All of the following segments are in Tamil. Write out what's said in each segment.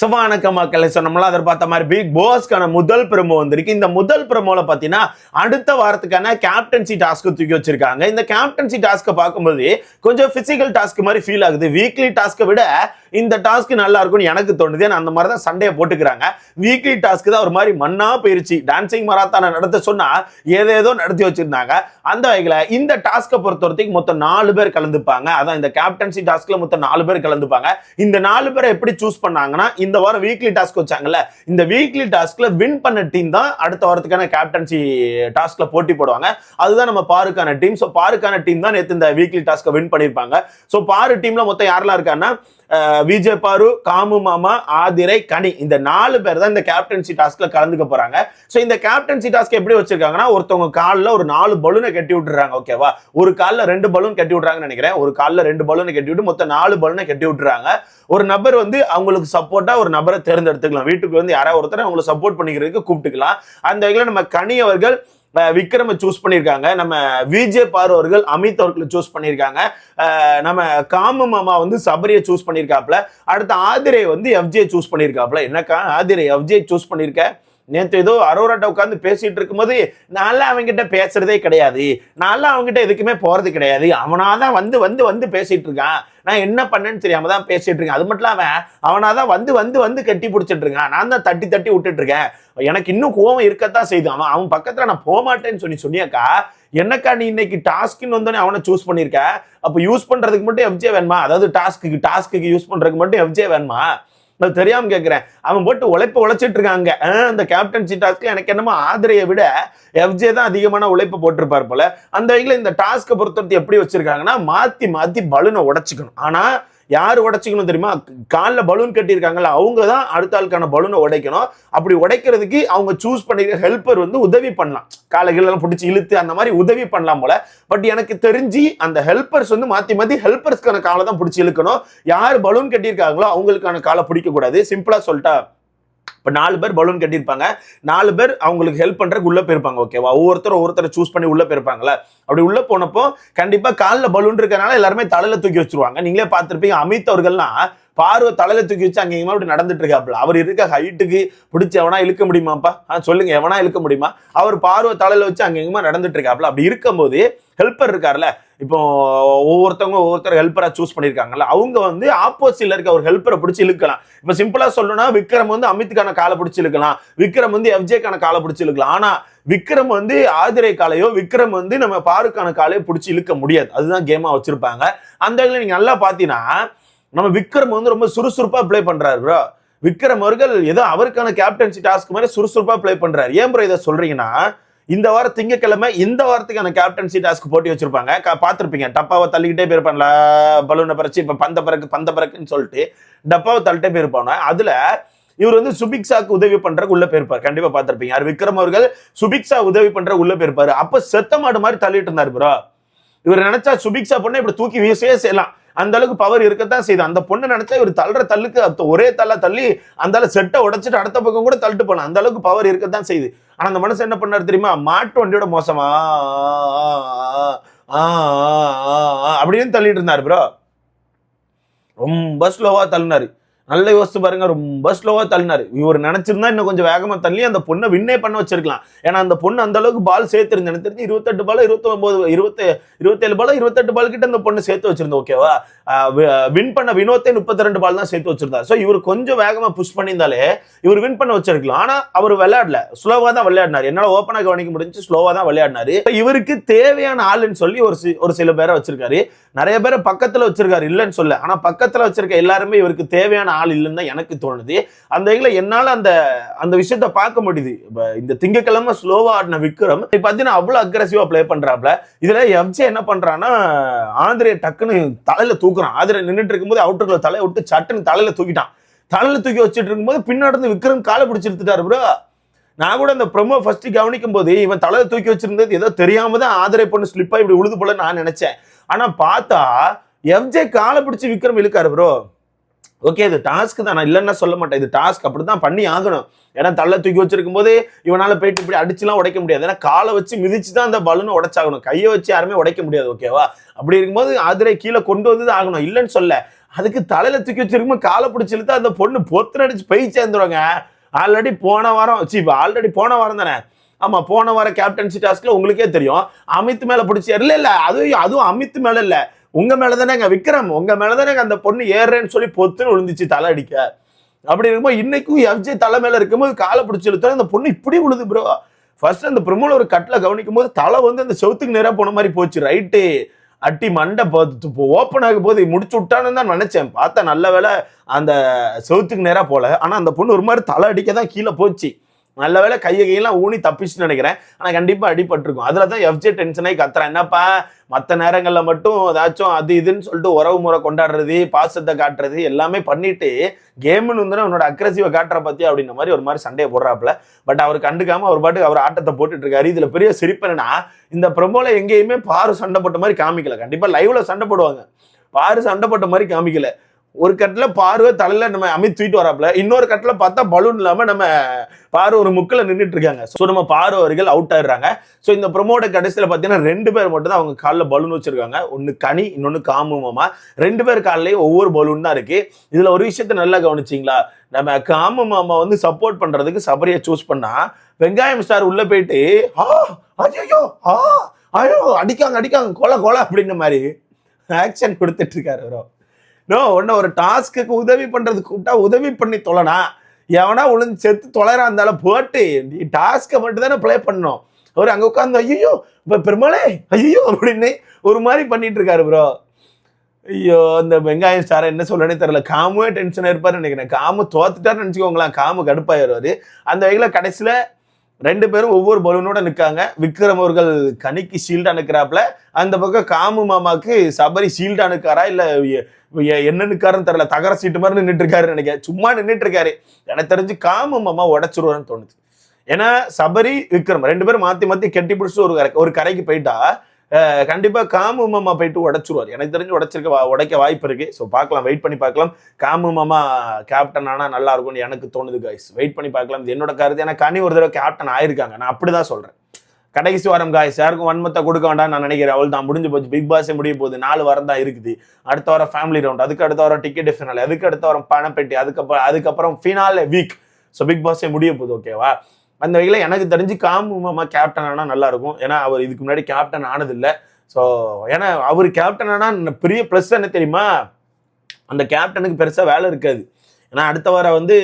ஸோ மக்களை சொன்னோம்ல அதை பார்த்த மாதிரி பிக் பாஸ்க்கான முதல் பிரமோ வந்திருக்கு. இந்த முதல் பிரமோல பார்த்தீங்கன்னா அடுத்த வாரத்துக்கான கேப்டன்சி டாஸ்க்கு தூக்கி வச்சிருக்காங்க. இந்த கேப்டன்சி டாஸ்க்கை பார்க்கும்போது கொஞ்சம் பிசிக்கல் டாஸ்க் மாதிரி ஃபீல் ஆகுது. வீக்லி டாஸ்க்கை விட இந்த டாஸ்க் நல்லா இருக்கும்னு எனக்கு தோணுது. ஏன்னா அந்த மாதிரி தான் சண்டையை போட்டுக்கிறாங்க. வீக்லி டாஸ்க் தான் ஒரு மாதிரி மண்ணா போயிருச்சு. டான்சிங் மராத்தான நடத்த சொன்னா ஏதேதோ நடத்தி வச்சிருந்தாங்க. அந்த வகையில் இந்த டாஸ்க்கை பொறுத்த வரைக்கும் மொத்தம் நாலு பேர் கலந்துப்பாங்க. அதான் இந்த கேப்டன்சி டாஸ்க்ல மொத்தம் நாலு பேர் கலந்துப்பாங்க. இந்த நாலு பேரை எப்படி சூஸ் பண்ணாங்கன்னா இந்த வாரம் வீக்லி டாஸ்க் வச்சாங்கல்ல இந்த வீக்லி டாஸ்க்ல வின் பண்ண டீம் தான் அடுத்த வாரத்துக்கான கேப்டன்சி டாஸ்க்ல போட்டி போடுவாங்க. அதுதான் நம்ம பாருக்கான டீம் ஸோ பாருக்கான டீம் தான் நேற்று இந்த வீக்லி டாஸ்க்கை வின் பண்ணியிருப்பாங்க ஸோ பாரு டீம்ல மொத்தம் யாரெல்லாம் இருக்காங்கன்னா விஜய் பாரு காமு மாமா ஆதிரை கனி. இந்த நாலு பேர் தான் இந்த கேப்டன்சி டாஸ்க்ல கலந்துக்க போறாங்க. ஸோ இந்த கேப்டன்சி டாஸ்க் எப்படி வச்சிருக்காங்கன்னா ஒருத்தவங்க காலில் ஒரு நாலு பலூனை கட்டி விட்டுறாங்க ஓகேவா ஒரு காலில் ரெண்டு பலூன் கட்டி விட்றாங்கன்னு நினைக்கிறேன். ஒரு காலில் ரெண்டு பலூனை கட்டி விட்டு மொத்தம் நாலு பலூனை கட்டி விட்டுறாங்க. ஒரு நபர் வந்து அவங்களுக்கு சப்போர்ட்டா ஒரு நபரை தேர்ந்தெடுத்துக்கலாம். வீட்டுக்கு வந்து யாராவது ஒருத்தர் அவங்களை சப்போர்ட் பண்ணிக்கிறதுக்கு கூப்பிட்டுக்கலாம். அந்த வகையில் நம்ம கனி அவர்கள் விக்ரமை சூஸ் பண்ணியிருக்காங்க. நம்ம விஜே பாரு அவர்கள் அமித் அவர்களை சூஸ் பண்ணியிருக்காங்க. நம்ம காம மாமா வந்து சபரியை சூஸ் பண்ணியிருக்காப்ல அடுத்து ஆதிரை வந்து எஃப்ஜே சூஸ் பண்ணியிருக்காப்ல என்னக்கா ஆதிரை எஃப்ஜே சூஸ் பண்ணியிருக்க? நேற்று ஏதோ அரோராட்ட உட்காந்து பேசிட்டு இருக்கும்போது நான்லாம் அவன்கிட்ட பேசுறதே கிடையாது. நான்லாம் அவங்ககிட்ட எதுக்குமே போறது கிடையாது. அவனாதான் வந்து வந்து வந்து பேசிட்டு இருக்கான். நான் என்ன பண்ணேன்னு தெரியாம தான் பேசிட்டு இருக்கேன். அது மட்டும் இல்லாம அவனாதான் வந்து வந்து வந்து கட்டி பிடிச்சிட்டு இருக்கான். நான் தான் தட்டி தட்டி விட்டுட்டு இருக்கேன். எனக்கு இன்னும் கோவம் இருக்கத்தான் செய்து அவன் அவன் பக்கத்துல நான் போக மாட்டேன்னு சொல்லி சொன்னியாக்கா என்னக்கா நீ இன்னைக்கு டாஸ்க்னு வந்தோடனே அவனை சூஸ் பண்ணியிருக்க அப்போ யூஸ் பண்றதுக்கு மட்டும் எஃப்ஜே வேணுமா? அதாவது டாஸ்க்கு டாஸ்க்கு யூஸ் பண்றதுக்கு மட்டும் எஃப்ஜே வேணுமா? அது தெரியாம கேட்குறேன் அவன் போட்டு உழைப்ப உழைச்சிட்டு இருக்காங்க. அந்த கேப்டன்சி டாஸ்க்கில் எனக்கு என்னமோ ஆதரையை விட எஃப்ஜே தான் அதிகமான உழைப்பை போட்டிருப்பார் போல. அந்த வகையில் இந்த டாஸ்க்கை பொறுத்தவரைக்கும் எப்படி வச்சிருக்காங்கன்னா மாத்தி மாத்தி பலூனை உடைச்சிக்கணும். ஆனா யார் உடைச்சிக்கணும் தெரியுமா? காலில் பலூன் கட்டியிருக்காங்கல்ல அவங்க தான் அடுத்த ஆளுக்கான பலூனை உடைக்கணும். அப்படி உடைக்கிறதுக்கு அவங்க சூஸ் பண்ணிக்கிற ஹெல்ப்பர் வந்து உதவி பண்ணலாம். காலைகளெல்லாம் பிடிச்சி இழுத்து அந்த மாதிரி உதவி பண்ணலாம் போல. பட் எனக்கு தெரிஞ்சு அந்த ஹெல்ப்பர்ஸ் வந்து மாற்றி மாற்றி ஹெல்ப்பர்ஸ்க்கான காலை தான் பிடிச்சி இழுக்கணும். யார் பலூன் கட்டியிருக்காங்களோ அவங்களுக்கான காலை பிடிக்கக்கூடாது. சிம்பிளாக சொல்லிட்டா இப்போ நாலு பேர் பலூன் கட்டியிருப்பாங்க. நாலு பேர் அவங்களுக்கு ஹெல்ப் பண்ணுறதுக்கு உள்ளே போயிருப்பாங்க ஓகேவா ஒவ்வொருத்தரும் ஒவ்வொருத்தரை சூஸ் பண்ணி உள்ளே போயிருப்பாங்களே அப்படி உள்ளே போனப்போ கண்டிப்பாக காலில் பலூன் இருக்கிறனால எல்லாருமே தலையில் தூக்கி வச்சிருவாங்க. நீங்களே பார்த்துருப்பீங்க அமித் அவர்கள்லாம் பார்வை தலையில தூக்கி வச்சு அங்கே அப்படி நடந்துட்டு இருக்காப்புல. அவர் இருக்க ஹைட்டுக்கு பிடிச்சி எவனா இழுக்க முடியுமாப்பா? ஆ சொல்லுங்க எவனா இழுக்க முடியுமா? அவர் பார்வை தலையில வச்சு அங்கே இங்கேயுமா நடந்துட்டு இருக்காப்புல. அப்படி இருக்கும்போது ஹெல்ப்பர் இருக்கார்ல இப்போ ஒவ்வொருத்தவங்க ஒவ்வொருத்தர் ஹெல்ப்பரா சூஸ் பண்ணியிருக்காங்கல்ல அவங்க வந்து ஆப்போசிட்ல இருக்க ஒரு ஹெல்ப்பரை பிடிச்சி இழுக்கலாம். இப்போ சிம்பிளா சொல்லணும்னா விக்ரம் வந்து அமித்துக்கான காலை பிடிச்சி இழுக்கலாம். விக்ரம் வந்து எஃப்ஜேக்கான காலை பிடிச்சி இழுக்கலாம். ஆனா விக்ரம் வந்து ஆதிரை காலையோ விக்ரம் வந்து நம்ம பாருக்கான காலையோ பிடிச்சி இழுக்க முடியாது. அதுதான் கேமா வச்சிருப்பாங்க. அந்த வகையில் நீங்க நல்லா பாத்தீங்கன்னா நம்ம விக்ரம் வந்து ரொம்ப சுறுசுறுப்பா ப்ளே பண்றாரு ப்ரோ விக்ரம் அவர்கள் ஏதோ அவருக்கான கேப்டன்சி டாஸ்க் மாதிரி சுறுசுறுப்பா ப்ளே பண்றாரு. ஏன் ப்ரோ இதை சொல்றீங்கன்னா இந்த வாரம் திங்கக்கிழமை இந்த வாரத்துக்கான கேப்டன்சி டாஸ்க் போட்டி வச்சிருப்பாங்க. பார்த்துருப்பீங்க. டப்பாவை தள்ளிக்கிட்டே போயிருப்பான்ல பலூனை பறிச்சு இப்போ பந்த பறக்கு பந்த பறக்குன்னு சொல்லிட்டு டப்பாவை தள்ளிட்டே போயிருப்பாங்க. அதுல இவர் வந்து சுபிக்ஸாக்கு உதவி பண்றதுக்கு உள்ள போயிருப்பார். கண்டிப்பா பார்த்துருப்பீங்க. யார்? விக்ரம் அவர்கள் சுபிக்ஷா உதவி பண்றதுக்கு உள்ள போயிருப்பாரு. அப்ப செத்த மாடு மாதிரி தள்ளிட்டு இருந்தாரு ப்ரோ இவர் நினைச்சா சுபிக்ஸா பொண்ணை இப்படி தூக்கி வீசவே செய்யலாம். அந்த அளவுக்கு பவர் இருக்கத்தான் செய்யுது. அந்த பொண்ணு நினைச்சா இவர் தள்ளுற தள்ளுக்கு ஒரே தள்ள தள்ளி அந்த அளவு செட்டை உடைச்சிட்டு அடுத்த பக்கம் கூட தள்ளிட்டு போகலாம் அந்த அளவுக்கு பவர் இருக்கத்தான் செய்யுது. ஆனா அந்த மனுஷன் என்ன பண்ணாரு தெரியுமா? மாட்டு வண்டியோட மோசமா ஆ, ஆ, அப்படின்னு தள்ளிட்டு இருந்தாரு ப்ரோ ரொம்ப ஸ்லோவா தள்ளினாரு. நல்ல யோசிச்சு பாருங்க ரொம்ப ஸ்லோவாக தள்ளினாரு. இவர் நினைச்சிருந்தா இன்னும் கொஞ்சம் வேகமாக தள்ளி அந்த பொண்ணை வின்னே பண்ண வச்சிருக்கலாம். ஏன்னா அந்த பொண்ணு அந்த அளவுக்கு பால் சேர்த்துருந்து எனக்கு தெரிஞ்சு இருபத்தெட்டு பால் இருபத்தொம்போது இருபத்தி இருபத்தேழு பால் இருபத்தெட்டு பால் கிட்ட அந்த பொண்ணு சேர்த்து வச்சிருந்தோம் ஓகேவா வின் பண்ண வினோத்தே முப்பத்தி ரெண்டு பால் தான் சேர்த்து வச்சிருந்தார் ஸோ இவர் கொஞ்சம் வேகமாக புஷ் பண்ணியிருந்தாலே இவர் வின் பண்ண வச்சிருக்கலாம். ஆனால் அவர் விளையாடல. ஸ்லோவாக தான் விளையாடினார். என்னால் ஓப்பனாக கவனிக்க முடிஞ்சு ஸ்லோவாக தான் விளையாடினாரு. இவருக்கு தேவையான ஆளுன்னு சொல்லி ஒரு சி- ஒரு சில பேரை வச்சிருக்காரு. நிறைய பேரை பக்கத்தில் வச்சிருக்காரு. இல்லைன்னு சொல்ல ஆனால் பக்கத்தில் வச்சிருக்க எல்லாருமே இவருக்கு தேவையான ஆள் இல்லைன்னு தான் எனக்கு தோணுது. அந்த இதில் என்னால அந்த அந்த விஷயத்த பார்க்க முடியுது. இப்போ இந்த திங்கக்கிழமை ஸ்லோவாக ஆடின விக்ரம் இப்போ பார்த்தீங்கன்னா அவ்வளவு அக்ரஸிவா ப்ளே பண்ணுறாப்ல இதுல எஃப்ஜே என்ன பண்றான்னா ஆந்திரே டக்குன்னு தலையில் தூக்குறான். ஆந்திரே நின்றுட்டு இருக்கும்போது அவுட்டர்ல தலையை விட்டு சட்டுன்னு தலையில தூக்கிட்டான். தலையில தூக்கி வச்சுட்டு இருக்கும்போது பின்னாடி இருந்து விக்ரம் காலை பிடிச்சிருத்துட்டார் ப்ரோ நான் கூட அந்த ப்ரொமோ ஃபர்ஸ்ட் கவனிக்கும் போது இவன் தலையை தூக்கி வச்சிருந்தது ஏதோ தெரியாம தான் ஆதரை பண்ணு ஸ்லிப்பாக இப்படி உழுது போல நான் நினைச்சேன். ஆனா பார்த்தா எஃப்ஜே காலை பிடிச்சி விக்ரம் இழுக்காரு ப்ரோ ஓகே இது டாஸ்க் தான். நான் இல்லைன்னா சொல்ல மாட்டேன். இது டாஸ்க் அப்படிதான் பண்ணி ஆகணும். ஏன்னா தள்ள தூக்கி வச்சிருக்கும் போது இவனால் போயிட்டு இப்படி அடிச்சுலாம் உடைக்க முடியாது. ஏன்னா காலை வச்சு மிதிச்சு தான் அந்த பலூனை உடைச்சாகணும். கையை வச்சு யாருமே உடைக்க முடியாது ஓகேவா அப்படி இருக்கும்போது ஆதிரை கீழே கொண்டு வந்து தான் ஆகணும். இல்லைன்னு சொல்ல. அதுக்கு தலையில தூக்கி வச்சிருக்கும்போது காலை பிடிச்சி இழுத்து அந்த பொண்ணு பொத்து அடிச்சு போய் சேர்ந்துருவாங்க. ஆல்ரெடி போன வாரம் சி ஆல்ரெடி போன வாரம் தானே? ஆமாம் போன வாரம் கேப்டன்சி டாஸ்க்கில் உங்களுக்கே தெரியும். அமித் மேலே பிடிச்சி இல்லை இல்லை அதுவும் அதுவும் அமித் மேலே இல்லை. உங்க மேல தானேங்க விக்ரம் உங்க மேல தானேங்க அந்த பொண்ணு ஏறுறேன்னு சொல்லி பொத்துன்னு விழுந்துச்சு தலை அடிக்க. அப்படி இருக்கும்போது இன்னைக்கும் எஃப்ஜே தலை மேல இருக்கும்போது காலை பிடிச்சி இழுத்தா அந்த பொண்ணு இப்படி விழுது ப்ரோ ஃபர்ஸ்ட் அந்த பிரமோல ஒரு கட்டில் கவனிக்கும் போது தலை வந்து அந்த செவுத்துக்கு நேராக போன மாதிரி போச்சு ரைட்டு அட்டி மண்டை பார்த்து ஓப்பன் ஆகும் போது முடிச்சு விட்டான்னு தான் நினைச்சேன். பார்த்தா நல்ல வேளை அந்த செவுத்துக்கு நேராக போல. ஆனால் அந்த பொண்ணு ஒரு மாதிரி தலை அடிக்க தான் கீழே போச்சு. நல்ல வேளை கையை கையெல்லாம் ஊனி தப்பிச்சுன்னு நினைக்கிறேன். ஆனால் கண்டிப்பாக அடிபட்டிருக்கும். அதில் தான் எஃப்ஜே டென்ஷனாகி கத்துறேன். என்னப்பா? மற்ற நேரங்களில் மட்டும் ஏதாச்சும் அது இதுன்னு சொல்லிட்டு உறவு முறை கொண்டாடுறது பாசத்தை காட்டுறது எல்லாமே பண்ணிட்டு கேம்னு வந்து உன்னோட அக்ரஸிவை காட்டுற பற்றி அப்படின்ற மாதிரி ஒரு மாதிரி சண்டையை போடுறாப்புல. பட் அவர் கண்டுக்காம அவர் பாட்டுக்கு அவர் ஆட்டத்தை போட்டுட்டு இருக்காரு. இதில் பெரிய சிரிப்பு என்னன்னா இந்த ப்ரொமோல எங்கேயுமே பாரு சண்டை போட்ட மாதிரி காமிக்கல. கண்டிப்பாக லைவ்ல சண்டை போடுவாங்க. பாரு சண்டை போட்ட மாதிரி காமிக்கல. ஒரு கட்டில் பார்வை தலையில் நம்ம அமித் தூக்கிட்டு வராப்புல. இன்னொரு கட்டில் பார்த்தா பலூன் இல்லாமல் நம்ம பாரு ஒரு முக்கில் நின்றுட்டு இருக்காங்க. ஸோ நம்ம பாரு அவர்கள் அவுட் ஆயிடுறாங்க. ஸோ இந்த ப்ரொமோட கடைசியில் பார்த்தீங்கன்னா ரெண்டு பேர் மட்டும் தான் அவங்க காலில் பலூன் வச்சிருக்காங்க. ஒன்று கனி இன்னொன்று காமு மாமா. ரெண்டு பேர் காலிலையும் ஒவ்வொரு பலூன் தான் இருக்குது இதில் ஒரு விஷயத்த நல்லா கவனிச்சிங்களா? நம்ம காமு மாமா வந்து சப்போர்ட் பண்ணுறதுக்கு சபரியை சூஸ் பண்ணால் வெங்காயம் ஸ்டார் உள்ளே போயிட்டு ஆ ஐயோ ஆ ஐயோ அடிக்காங்க அடிக்காங்க கொலை கொலை அப்படின்ற மாதிரி ஆக்ஷன் கொடுத்துட்ருக்காரு ப்ரோ நோ ஒன்று ஒரு டாஸ்க்குக்கு உதவி பண்றது கூப்பிட்டா உதவி பண்ணி தொலைனா எவனா உளுந்து செத்து தொலைறா இருந்தாலும் போட்டு. நீ டாஸ்க்கை மட்டும் தானே ப்ளே பண்ணணும். அவர் அங்கே உட்காந்து ஐயோ இப்போ பெருமாளே ஐயோ அப்படின்னு ஒரு மாதிரி பண்ணிட்டு இருக்காரு ப்ரோ ஐயோ இந்த வெங்காயம் ஸ்டாரை என்ன சொல்றேனே தெரியல. காமுவே டென்ஷன் இருப்பாரு நினைக்கிறேன். காமு தோத்துட்டாருன்னு நினச்சிக்கோங்களேன். காமு கடுப்பாயிருவாரு அந்த வகையில் கடைசியில் ரெண்டு பேரும் ஒவ்வொரு பலூனோட நிற்காங்க விக்ரம் அவர்கள் கனிக்கு ஷீல்டு அனுக்கிறாப்புல. அந்த பக்கம் காமு மாமாக்கு சபரி ஷீல்டு அனுக்காரா? இல்லை என்ன நிற்காருன்னு தெரில தகர சீட்டு மாதிரி நின்றுட்டு நினைக்கிறேன். சும்மா நின்றுட்டு இருக்காரு எனக்கு தெரிஞ்சு காமு மாமா உடச்சிருவாருன்னு தோணுது. ஏன்னா சபரி விக்ரம் ரெண்டு பேரும் மாற்றி மாற்றி கெட்டி பிடிச்சிட்டு ஒரு கரை ஒரு கரைக்கு போயிட்டா கண்டிப்பாக கண்டிப்பா காமு மாமா போயிட்டு உடச்சிருவார். எனக்கு தெரிஞ்சு உடைச்சிருக்க வா- உடைக்க வாய்ப்பு இருக்கு. ஸோ பார்க்கலாம் வெயிட் பண்ணி பார்க்கலாம். காமு மாமா கேப்டன் ஆனால் நல்லா இருக்கும்னு எனக்கு தோணுது காய்ஸ் வெயிட் பண்ணி பார்க்கலாம். இது என்னோட கருத்து. ஏன்னா கனி ஒரு தடவை கேப்டன் ஆயிருக்காங்க. நான் அப்படி தான் சொல்கிறேன் கடைசி வாரம் காய்ஸ் யாருக்கும் வன்மத்தை கொடுக்க வேண்டாம் நான் நினைக்கிறேன். அவள் தான் முடிஞ்சு போச்சு. பிக் பாஸே முடிய போகுது. நாலு வாரம் தான் இருக்குது. அடுத்த வாரம் ஃபேமிலி ரவுண்ட் அதுக்கு அடுத்த வாரம் டிக்கெட் ஃபினால் அதுக்கு அடுத்த வாரம் பணப்பெட்டி. அதுக்கப்புறம் அதுக்கப்புறம் ஃபினாலே வீக் ஸோ பிக் பாஸே முடிய போகுது. ஓகேவா அந்த வகையில் எனக்கு தெரிஞ்சு காமு மாமா கேப்டன் ஆனால் நல்லா இருக்கும் ஏன்னா அவர் இதுக்கு முன்னாடி கேப்டன் ஆனதில்லை. ஸோ ஏன்னா அவர் கேப்டன் ஆனால் பெரிய ப்ளஸ் என்ன தெரியுமா? அந்த கேப்டனுக்கு பெருசாக வேலை இருக்காது. ஏன்னா அடுத்த வாரம் வந்து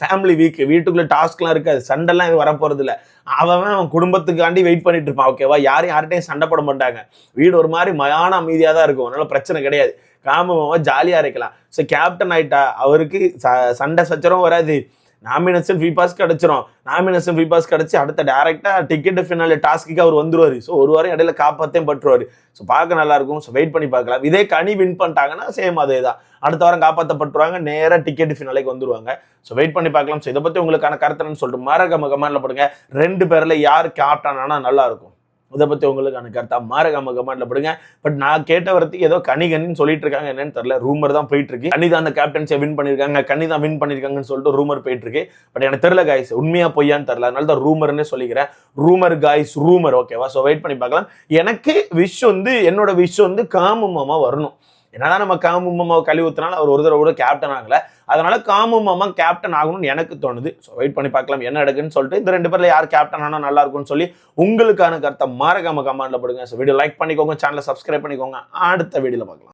ஃபேமிலி வீக் வீட்டுக்குள்ளே டாஸ்க்லாம் இருக்காது. சண்டைலாம் இது வரப்போறது இல்லை அவன் அவன் குடும்பத்துக்காண்டி வெயிட் பண்ணிட்டு இருப்பான். ஓகேவா யாரும் யார்கிட்டையும் சண்டை போட மாட்டாங்க. வீடு ஒரு மாதிரி மயான அமைதியாக தான் இருக்கும். அதனால பிரச்சனை கிடையாது. காமமாக ஜாலியாக இருக்கலாம். ஸோ கேப்டன் ஆயிட்டா அவருக்கு ச- சண்டை சச்சரவும் வராது. நாமினேஷன் ஃப்ரீ பாஸ் கிடைச்சிரும். நாமினேஷன் ஃப்ரீ பாஸ் கிடைச்சி அடுத்த டேரெக்டாக டிக்கெட் ஃபினாலே டாஸ்க்கு அவர் வந்துருவாரு. ஸோ ஒரு வாரம் இடையில காப்பாத்தையும் பட்டுருவார். ஸோ பார்க்க நல்லா இருக்கும். ஸோ வெயிட் பண்ணி பார்க்கலாம். இதே கனி வின் பண்ணிட்டாங்கன்னா சேம் அதே தான். அடுத்த வாரம் காப்பாற்றப்பட்டுருவாங்க நேராக டிக்கெட் ஃபினாலேக்கு வந்துருவாங்க. ஸோ வெயிட் பண்ணி பார்க்கலாம். ஸோ இதை பற்றி உங்களுக்கான கருத்துன்னு சொல்லிட்டு மறக்காம கமெண்ட்ல போடுங்க. ரெண்டு பேரில் யார் கேப்டன் ஆனால் நல்லாயிருக்கும் இதை பற்றி உங்களுக்கான கருத்தா? மறக்காம கமெண்ட்ல போடுங்க பட் நான் கேட்ட வரத்துக்கு ஏதோ கனிகன்னு சொல்லிட்டு இருக்காங்க. என்னன்னு தெரியல. ரூமர் தான் போயிட்டு இருக்கு. கனி தான் அந்த கேப்டன்சியை வின் பண்ணியிருக்காங்க. கனி தான் வின் பண்ணியிருக்காங்கன்னு சொல்லிட்டு ரூமர் போயிட்டு இருக்கு. பட் எனக்கு தெரியல காய்ஸ் உண்மையா பொய்யான்னு தெரியல. அதனால தான் ரூமர்னே சொல்லிக்கிறேன். ரூமர் காய்ஸ் ரூமர் ஓகேவா ஸோ வெயிட் பண்ணி பார்க்கலாம். எனக்கு விஷ் வந்து என்னோட விஷ் வந்து காமமாக வரணும். என்னதான் நம்ம காமு மாமாவை கழுவி ஊற்றினாலும் அவர் ஒரு தடவை கூட கேப்டன் ஆகலை. அதனால காமு மாமா கேப்டன் ஆகணும்னு எனக்கு தோணுது. ஸோ வெயிட் பண்ணி பார்க்கலாம் என்ன நடக்குன்னு சொல்லிட்டு இந்த ரெண்டு பேரில் யார் கேப்டன் ஆனால் நல்லா இருக்கும்னு சொல்லி உங்களுக்கான கருத்தை மறக்காம கமெண்ட்ல போடுங்க. ஸோ வீடியோ லைக் பண்ணிக்கோங்க சேனலை சப்ஸ்கிரைப் பண்ணிக்கோங்க. அடுத்த வீடியோவில் பார்க்கலாம்.